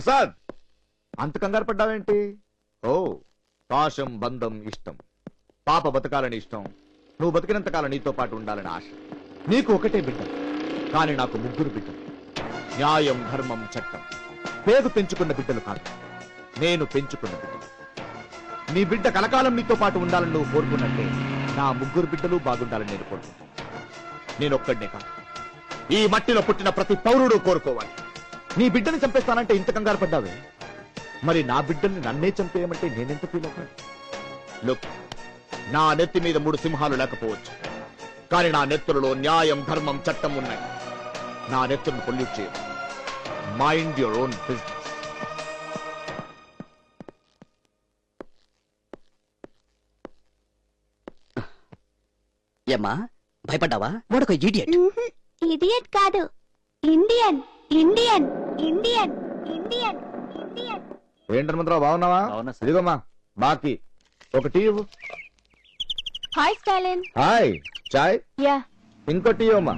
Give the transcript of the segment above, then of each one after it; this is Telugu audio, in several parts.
ప్రసాద్! అంత కంగారు పడ్డావేంటి? ఓ పాశం బంధం ఇష్టం. పాప బతకాలని ఇష్టం. నువ్వు బతికినంత కాలం నీతో పాటు ఉండాలని ఆశ. నీకు ఒకటే బిడ్డ. కానీ నాకు ముగ్గురు బిడ్డలు. న్యాయం ధర్మం చట్టం. పేరు పెంచుకున్న బిడ్డలు కాదు. నేను పెంచుకున్న బిడ్డలు నీ బిడ్డ కలకాలం నీతో పాటు ఉండాలని నువ్వు కోరుకున్నట్టే నా ముగ్గురు బిడ్డలు బాగుండాలని నేను కోరుకుంటాను నేను ఒక్కడినే కాదు. ఈ మట్టిలో పుట్టిన ప్రతి పౌరుడు కోరుకోవాలి. నీ బిడ్డని చంపేస్తానంటే ఇంత కంగారు పడ్డావే? మరి నా బిడ్డల్ని నన్నే చంపేయమంటే నేనెంత ఫీల్ అవుతాను? లుక్ నా నెత్తి మీద మూడు సింహాలు లేకపోవచ్చు. కానీ నా నెత్తులలో న్యాయం ధర్మం చట్టం ఉన్నాయి. నా నెత్తులను పొల్యూట్ చేయదు మైండ్ యువర్ ఓన్ బిజినెస్ ఏమ్మా? భయపడ్డావా? వాడొక ఇడియట్ ఇడియట్ కాదు. Indian Indian Indian Indian Indian. ఏంటి హనుమంతరావు బాగున్నావా? బాగున్నా సార్. ఇదిగోమ్మా బాకీ. ఒక టీ ఇవ్వు. హాయ్ స్టాలిన్. హాయ్ చాయ్. యా. ఇంకో టీ ఇవ్వమ్మా.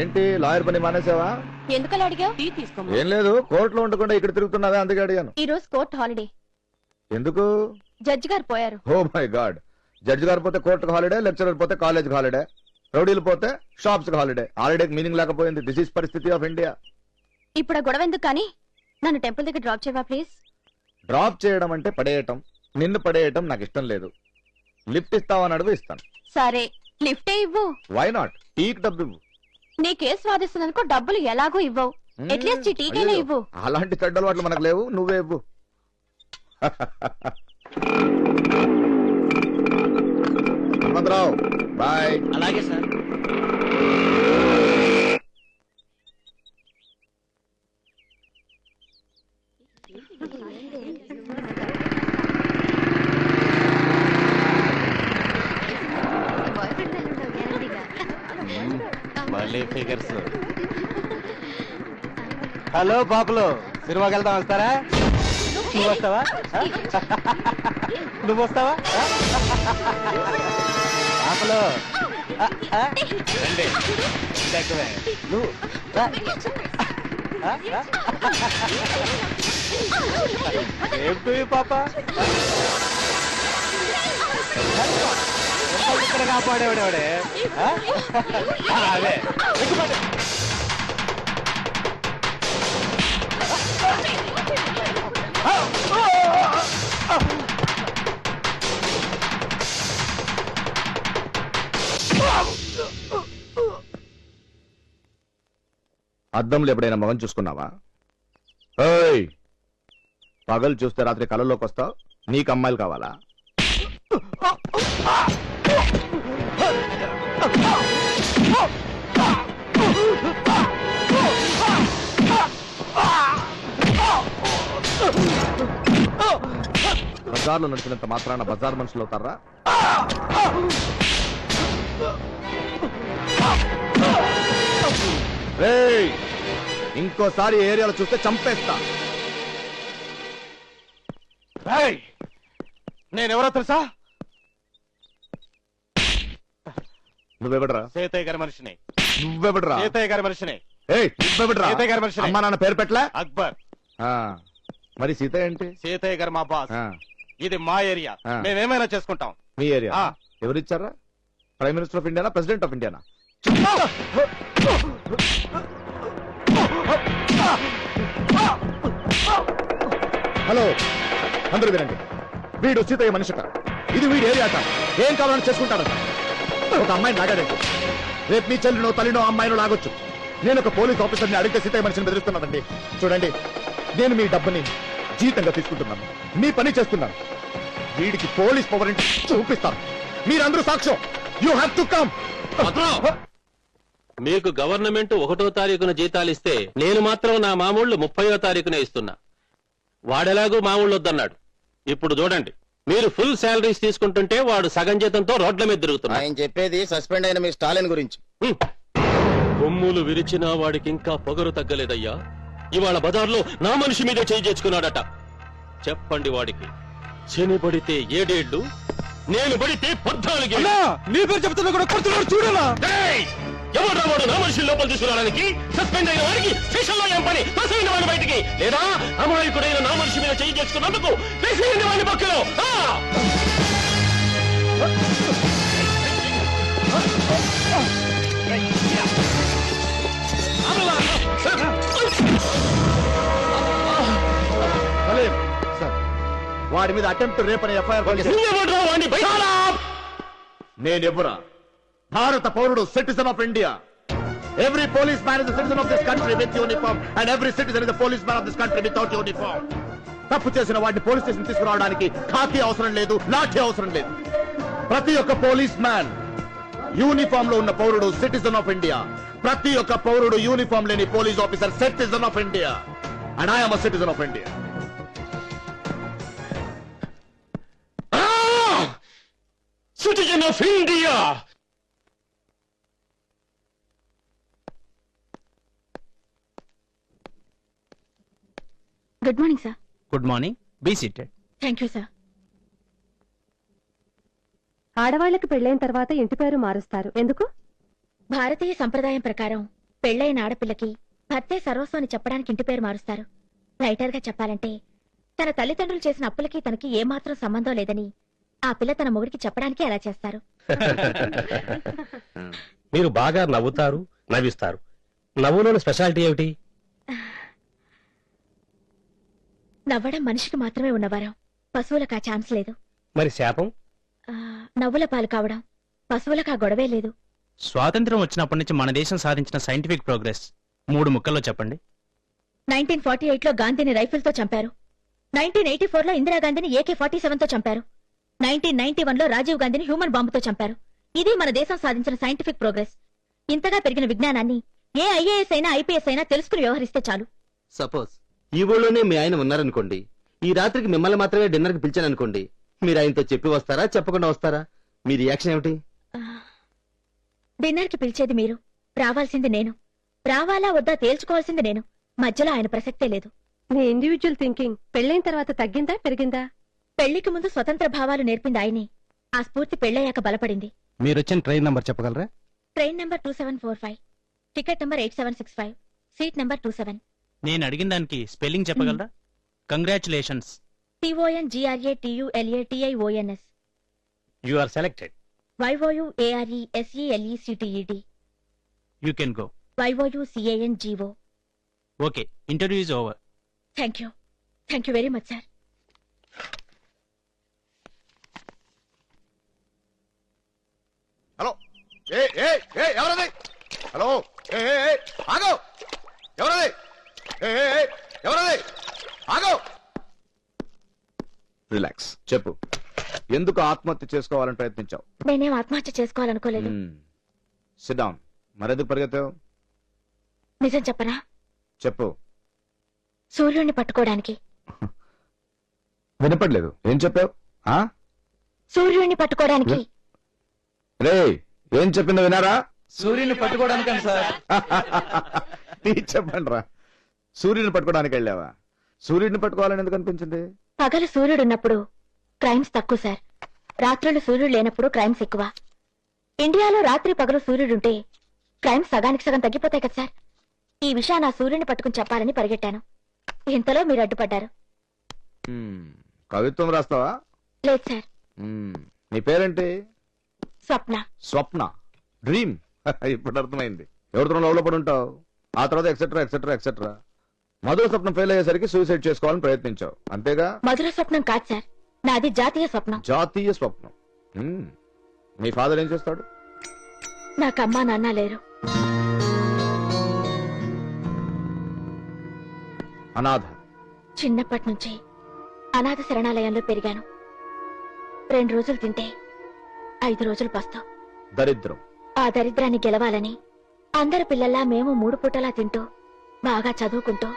ఏంటి లాయర్ పని మానేసావా? ఎందుకలా అడిగావు? టీ తీసుకోమా? ఏం లేదు కోర్టులో ఉండకుండా ఇక్కడ తిరుగుతున్నావే అందుకే అడిగాను. ఈ రోజు కోర్ట్ హాలిడే. ఎందుకు? జడ్జి గారు పోయారు. Oh my God. జడ్జి గారు పోతే కోర్టుకు హాలిడే లెక్చరర్ పోతే కాలేజ్ హాలిడే రౌడీలు పోతే షాప్స్ హాలిడే. హాలిడేకి మీనింగ్ లేకపోయింది. దిస్ ఇస్ పరిస్థితి ఆఫ్ ఇండియా ఇప్పుడు ఆ గొడవ ఎందుకు కానీ నన్ను టెంపుల్ దగ్గర డ్రాప్ చేయవా ప్లీజ్? డ్రాప్ చేయడం అంటే పడేయటం. నిన్ను పడేయటం నాకు ఇష్టం లేదు. లిఫ్ట్ ఇస్తావని అడుగు ఇస్తాను. సరే లిఫ్టే ఇవ్వు. వై నాట్ టీకి డబ్బు ఇవ్వు. నీ కేసు వాదిస్తున్నందుకు డబ్బులు ఎలాగూ ఇవ్వవు మ్మ్. అట్లీస్ట్ ఈ టీకైనా అయ్యో, ఇవ్వు. అలాంటి చెడ్డ అలవాట్లు మనకు లేవు నువ్వే ఇవ్వు. హనుమంతరావు బాయ్ అలాగే సార్. హలో పాపలు. సినిమాకి వెళ్దాం వస్తారా? నువ్వు వస్తావా? నువ్వు వస్తావా? పాపలు. నువ్వు ఈ పాప? ఇక్కడ కాపాడేవాడేవాడే అదే. అద్దంలో ఎప్పుడైనా మొగం చూసుకున్నావా? ఏయ్! పగలు చూస్తే రాత్రి కళ్ళలోకి వస్తావు? నీకు అమ్మాయిలు కావాలా? బజార్లో నడిచినంత మాత్రాన బజార్ మనుషులు అవుతారా? ఇంకోసారి ఏరియాలో చూస్తే చంపేస్తా! నేనెవరో తెలుసా? నువ్వెవడరా? సీతయ్య గారి మనిషిని. నువ్వెవడరా? సీతయ్య గారి మనిషిని. ఏయ్ నువ్వెవడరా? సీతయ్య గారి మనిషిని. అమ్మా నాన్న పేరు పెట్టలే? అక్బర్. మరి సీత ఏంటి? సీతయ్య గారు మా బాస్. ఇది మా ఏరియా. ఆ. మేమేమైనా చేసుకుంటాం. మీ ఏరియా? ఆ. ఎవరిచ్చారా? ప్రైమ్ మినిస్టర్ ఆఫ్ ఇండియానా ప్రెసిడెంట్ ఆఫ్ ఇండియానా హలో అందరూ వినండి. వీడు సీతయ్య మనిషిట. ఇది వీడి ఏరియాట ఏం కావాలని చేసుకుంటాడట ఒక అమ్మాయిని లాగాడండి. రేపు మీ చెల్లినో తల్లినో అమ్మాయినో లాగొచ్చు. నేను ఒక పోలీస్ ఆఫీసర్ని అడిగితే సీతయ్య మనిషిని బెదిరిస్తున్నానండి చూడండి నేను మీ డబ్బుని జీతంగా తీసుకుంటున్నాను. మీ పని చేస్తున్నాను. వీడికి పోలీస్ పవర్ ఏంటి? చూపిస్తాను. మీరందరూ సాక్ష్యం. యూ హ్యావ్ టు కమ్ మీకు గవర్నమెంట్ ఒకటో తారీఖున జీతాలు ఇస్తే నేను మాత్రం నా మామూళ్ళు ముప్పయో తారీఖునే ఇస్తున్నా. వాడెలాగూ మామూళ్ళు వద్దన్నాడు. ఇప్పుడు చూడండి. మీరు ఫుల్ శాలరీస్ తీసుకుంటుంటే వాడు సగం జీతంతో రోడ్ల మీద తిరుగుతున్నాడు. ఆయన చెప్పేది సస్పెండ్ అయిన మీ స్టాలిన్ గురించి. కొమ్ములు విరిచినా వాడికి ఇంకా పొగరు తగ్గలేదయ్యా. ఇవాళ బజార్లో నా మనిషి మీదే చేయి చేసుకున్నాడట చెప్పండి వాడికి. శని పడితే ఏడేళ్ళు నేను పడితే పద్నాలుగేళ్ళు నీ పేరు చెప్తున్నా కూడా కొడుతున్నాడు చూడలా! ఎవరు వాడు నా మనిషి లోపల తీసుకురావడానికి? సస్పెండ్ అయిన వాడికి స్టేషన్లో ఏం పని? తోసేయండి వాడిని బయటికి. లేదా అమాయకుడైన నా మనిషి మీద చేయి చేసుకున్నందుకు వేసేయండి వాడిని పక్కలో. వాడి మీద అటెంప్ట్ రేప్ అనే ఎఫ్ఐఆర్ నేనెవరా భారత పౌరుడు citizen of India every policeman is citizen of this country with uniform and every citizen is policeman of this country without uniform తప్పు చేసిన వాడిని పోలీస్ స్టేషన్ తీసుకురావడానికి ఖాకీ అవసరం లేదు లాఠీ అవసరం లేదు. ప్రతి ఒక్క పోలీస్ మ్యాన్ యూనిఫామ్లో ఉన్న పౌరుడు సిటిజన్ ఆఫ్ ఇండియా ప్రతి ఒక్క పౌరుడు యూనిఫామ్ లేని police officer citizen of India and I'm citizen of India of India good morning sir good morning be seated thank you sir ఆడవాళ్ళకు పెళ్ళైన తర్వాత ఇంటి పేరు మారుస్తారు. ఎందుకు? భారతీయ సంప్రదాయం ప్రకారం పెళ్ళైన ఆడపిల్లకి భర్తే సర్వస్వం అని చెప్పడానికి ఇంటి పేరు మారుస్తారు. రైటర్గా చెప్పాలంటే తన తల్లిదండ్రులు చేసిన అప్పులకి తనకి ఏమాత్రం సంబంధం లేదని ఆ పిల్ల తన మొగుడికి చెప్పడానికి అలా చేస్తారు. మీరు బాగా నవ్వుతారు నవ్విస్తారు. నవ్వులోని స్పెషాలిటీ ఏమిటి? నవ్వడం మనిషికి మాత్రమే ఉన్నవారం. పశువులకు ఆ ఛాన్స్ లేదు. మరి శాపం? ఆ, నవ్వుల పాలు కావడం. పశువులకు ఆ గొడవే లేదు. స్వాతంత్రం వచ్చినప్పటి నుంచి మన దేశం సాధించిన సైంటిఫిక్ ప్రోగ్రెస్ మూడు ముక్కల్లో చెప్పండి. నైన్టీన్ ఫార్టీ ఎయిట్లో గాంధీని రైఫిల్తో చంపారు. నైన్టీన్ ఎయిటీ ఫోర్లో ఇందిరాగాంధీని ఏకే ఫార్టీ సెవెన్తో చంపారు. నైన్టీన్ నైన్టీ వన్లో రాజీవ్ గాంధీని హ్యూమన్ బాంబుతో చంపారు. ఇది మన దేశం సాధించిన సైంటిఫిక్ ప్రోగ్రెస్. ఇంతగా పెరిగిన విజ్ఞానాన్ని ఏ ఐఏఎస్ అయినా ఐపీఎస్ అయినా తెలుసుకుని వ్యవహరిస్తే చాలు. సపోజ్ ఈ ఊళ్ళోనే మీ ఆయన ఉన్నారనుకోండి. ఈ రాత్రికి మిమ్మల్ని మాత్రమే డిన్నర్కి పిలిచాననుకోండి. మీరు ఆయనతో చెప్పి వస్తారా చెప్పకుండా వస్తారా? మీ రియాక్షన్ ఏమిటి? డిన్నర్కి పిలిచేది మీరు. రావాల్సింది నేను. రావాలా వద్దా తేల్చుకోవాల్సింది నేను. మధ్యలో ఆయన ప్రసక్తే లేదు. నీ ఇండివిజువల్ థింకింగ్ పెళ్ళైన తర్వాత తగ్గిందా పెరిగిందా? పెళ్ళికి ముందు స్వతంత్ర భావాలు నేర్పింది ఆయనే. ఆ స్ఫూర్తి పెళ్ళయ్యాక బలపడింది. మీరు వచ్చిన ట్రైన్ నంబర్ చెప్పగలరా? Train number two seven four five. Ticket number eight seven six five. Seat number two seven. నేను అడిగిన దానికి స్పెల్లింగ్ చెప్పగలరా? Congratulations. T O N G R A T U L A T I O N S you are selected. Y O U A R E S E L E C T E D you can go. Y O U C A N G O okay interview is over. Thank you thank you very much sir hello ఏ ఏ ఏ ఎవరది? హలో ఏ ఏ ఏ, ఆగు! ఎవరది? ఎవరది? ఆగు! రిలాక్స్. చెప్పు. ఎందుకు ఆత్మహత్య చేసుకోవాలని ప్రయత్నించావు? నేనేం ఆత్మహత్య చేసుకోవాలనుకోలేదు. సిట్ డౌన్ మరెందుకు పరిగెత్తావు? నిజం చెప్పనా? చెప్పు. సూర్యుడిని పట్టుకోవడానికి. వినపడలేదు. ఏం చెప్పావు? ఆ? సూర్యుడిని పట్టుకోవడానికి. రే ఏం చెప్పిందో వినారా? సూర్యుని పట్టుకోవడానికి సార్. నీ చెప్పండి రా సూర్యుని పట్టుకోవడానికి వెళ్ళావా? సూర్యుడిని పట్టుకోవాలని ఎందుకు అనిపించింది? పగలు సూర్యుడు ఉన్నప్పుడు క్రైమ్స్ తక్కువ సార్. రాత్రులు సూర్యుడు లేనప్పుడు క్రైమ్స్ ఎక్కువ. ఇండియాలో రాత్రి పగలు సూర్యుడుంటే క్రైమ్స్ సగానికి సగం తగ్గిపోతాయి కదా సార్. ఈ విషయాన్ని ఆ సూర్యుని పట్టుకుని చెప్పాలని పరిగెట్టాను. ఇంతలో మీరు అడ్డుపడ్డారు. కవిత్వం రాస్తావా? లేదు సార్. నీ పేరేంటి? స్వప్న. స్వప్న. డ్రీమ్ ఇప్పుడు అర్థమైంది. ఎవరితో లవ్లో పడి ఉంటావు. ఆ తర్వాత ఎక్సెట్రా ఎక్సెట్రా ఎక్సెట్రా మధుర స్వప్నం ఫెయిల్ అయ్యేసరికి సూసైడ్ చేసుకోవాలని ప్రయత్నించావు. అంతేగా? మధుర స్వప్నం కాదు సార్. నాది జాతీయ స్వప్నం. జాతీయ స్వప్నం. హ్మ్. మీ ఫాదర్ ఏం చేస్తాడు? నాకు అమ్మా నాన్న లేరు. అనాథ. చిన్నప్పటి నుంచి అనాథ శరణాలయంలో పెరిగాను. రెండు రోజులు తింటే ఐదు రోజులు పస్తాం దరిద్రం. ఆ దరిద్రాన్ని గెలవాలని అందరి పిల్లల్లా మేము మూడు పూటలా తింటూ బాగా చదువుకుంటూ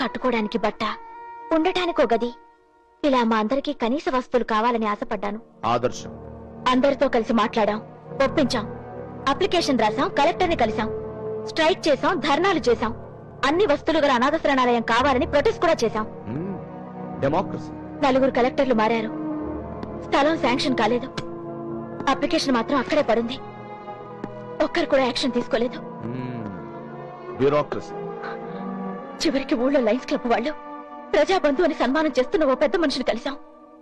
కట్టుకోవడానికి బట్ట ఉండటానికి ఒక గది. ఇలా మా అందరికీ కనీస వస్తువులు కావాలని ఆశపడ్డాను. ఆదర్శం. అందరితో కలిసి మాట్లాడాం ఒప్పించాం. అప్లికేషన్ రాసాం కలెక్టర్ని కలిసాం. స్ట్రైక్ చేసాం ధర్నాలు చేశాం అన్ని వస్తువులు గల అనాథ శరణాలయం కావాలని ప్రొటెస్ట్ కూడా చేశాం. డెమోక్రసీ. నలుగురు కలెక్టర్లు మారారు. స్థలం శాంక్షన్ కాలేదు. అప్లికేషన్ మాత్రం అక్కడే పడుంది. ఒక్కరు కూడా యాక్షన్ తీసుకోలేదు. బ్యూరోక్రసీ చివరికి ఊళ్ళో లయన్స్ క్లబ్ వాళ్ళు ప్రజాబంధు అని సన్మానం చేస్తున్న ఓ పెద్ద మనిషిని కలిశాం.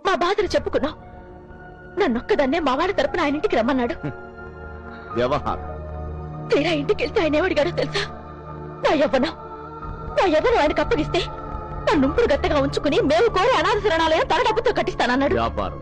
మా బాధలు చెప్పుకున్నాం. నన్నొక్కదాన్నే మా వాళ్ళ తరపున ఆయన ఇంటికి రమ్మన్నాడు. వ్యవహారం. తీరా ఇంటికి వెళ్తే ఆయన ఏమడిగాడో తెలుసా? నా యవ్వనం. నా యవ్వనం ఆయనకు అప్పగిస్తే నన్ను ఉంపుడు గట్టగా ఉంచుకుని మేము కోరే అనాథ శరణాలయం తన డబ్బుతో కట్టిస్తానన్నాడు. వ్యాపారం.